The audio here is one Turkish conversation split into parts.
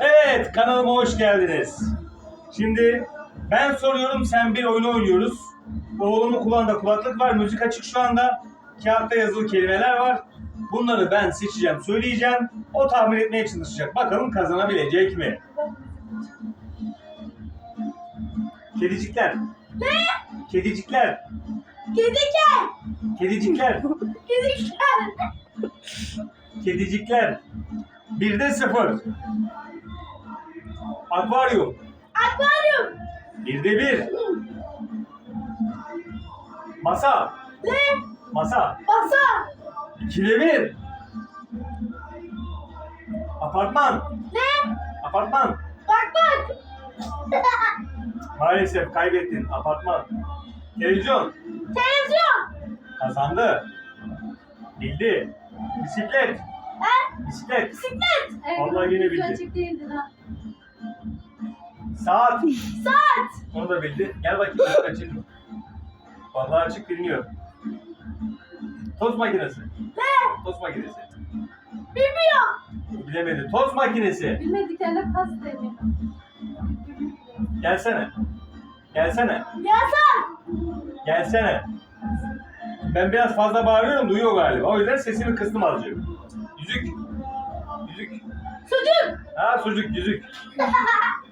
Evet kanalıma hoş geldiniz. Şimdi ben soruyorum sen bir oyunu oynuyoruz. Oğlumun kulağında kulaklık var. Müzik açık şu anda. Kağıtta yazılı kelimeler var. Bunları ben seçeceğim, söyleyeceğim. O tahmin etmeye çalışacak. Bakalım kazanabilecek mi? Kedicikler. Ne? Kedicikler. Gezegen. Kedicikler. Gezegen. Kedicikler. Birde sıfır. Akvaryum. Akvaryum. Birde bir. Masa. Ne? Masa. Masa. İkide bir. Apartman. Ne? Apartman. Bak bak. Maalesef kaybettin. Apartman. Televizyon. Televizyon. Kazandı. Bildi. Bisiklet. Ha? Bisiklet. Bisiklet. Vallahi yine bildi. Açık değildi ha. Saat. Saat. Onu da bildi. Gel bakayım açık. Vallahi açık biliniyor. Toz makinesi. Ne? Toz makinesi. Bilmiyor. Bilemedi. Toz makinesi. Bilmediklerine pas demiyor. Gelsene. Gelsene. Yasak. Gelsene. Ben biraz fazla bağırıyorum duyuyor galiba. O yüzden sesimi kıstım azıcık. Yüzük. Yüzük. Sucuk. Ha sucuk yüzük.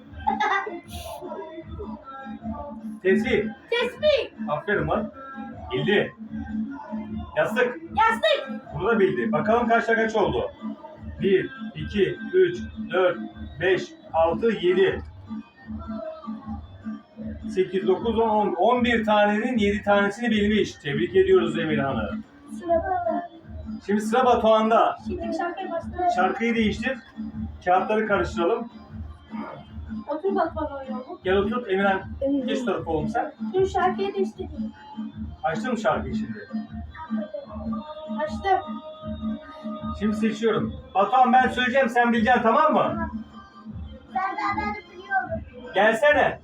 Tesbih. Tespih. Aferin lan. Bildi. Yastık. Yastık. Bunu da bildi. Bakalım kaçta kaç oldu? 1, 2, 3, 4, 5, 6, 7. 8, 9, 10, 11. 11 tanenin 7 tanesini bilmiş. Tebrik ediyoruz Emirhan'ı. Şimdi sıra Batuhan'da. Şimdi şarkıya başlayalım. Şarkıyı değiştir. Kağıtları karıştıralım. Otur Batman oynayalım. Gel otur Emirhan. Geç tarafa oğlum sen. Dur şarkıyı değiştireyim. Açtın mı şarkıyı şimdi? Açtım. Şimdi seçiyorum. Batuhan ben söyleyeceğim sen bileceksin tamam mı? Ben de ben de biliyorum. Gelsene.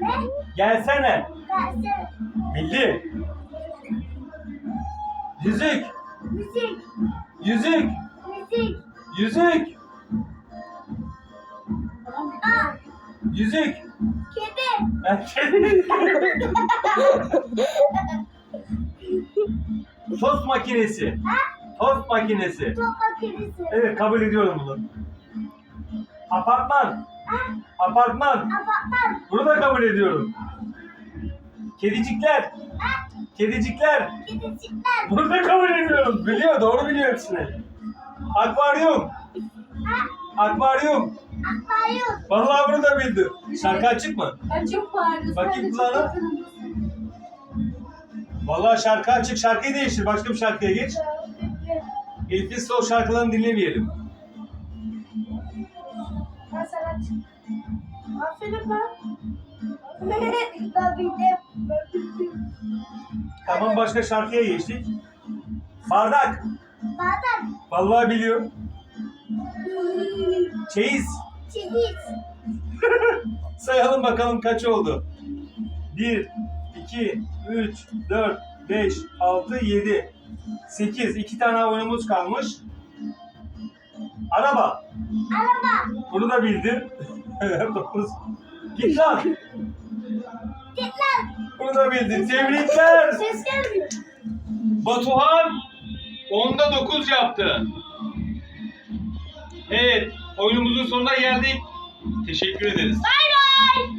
Ne? Gelsene. Versene. Bildi. Yüzük. Müzik. Yüzük. Müzik. Yüzük. Yüzük. Kedi. Ben kedi. Tost makinesi. Tost makinesi. Top makinesi. Evet kabul ediyorum bunu. Apartman. Ha? Apartman. Apartman. Bunu da kabul ediyorum. Kedicikler. Ha? Kedicikler. Kedicikler. Bunu da kabul ediyorum. Biliyor, doğru biliyor hepsini. Akvaryum. Ha? Akvaryum. Akvaryum. Vallahi bunu da bildi. Şarkı açık mı? Ben çok bağırıyorum. Bakayım kulağına. Vallahi şarkı açık. Şarkıyı değiştir. Başka bir şarkıya geç. Elif'in sol şarkılarını dinlemeyelim. Ben sana aç. Aferin ben. Tamam başka şarkıya geçtik. Bardak. Bardak. Vallahi biliyor. Çeyiz. Sayalım bakalım kaç oldu. 1, 2, 3, 4, 5, 6, 7, 8. 2 tane oyunumuz kalmış. Araba. Araba. Bunu da bildin. 9. Git lan. Git lan. Bunu da bildin. Tebrikler. Ses gelmiyor. Batuhan 10'da 9 yaptı. Evet, oyunumuzun sonuna geldik. Teşekkür ederiz. Bay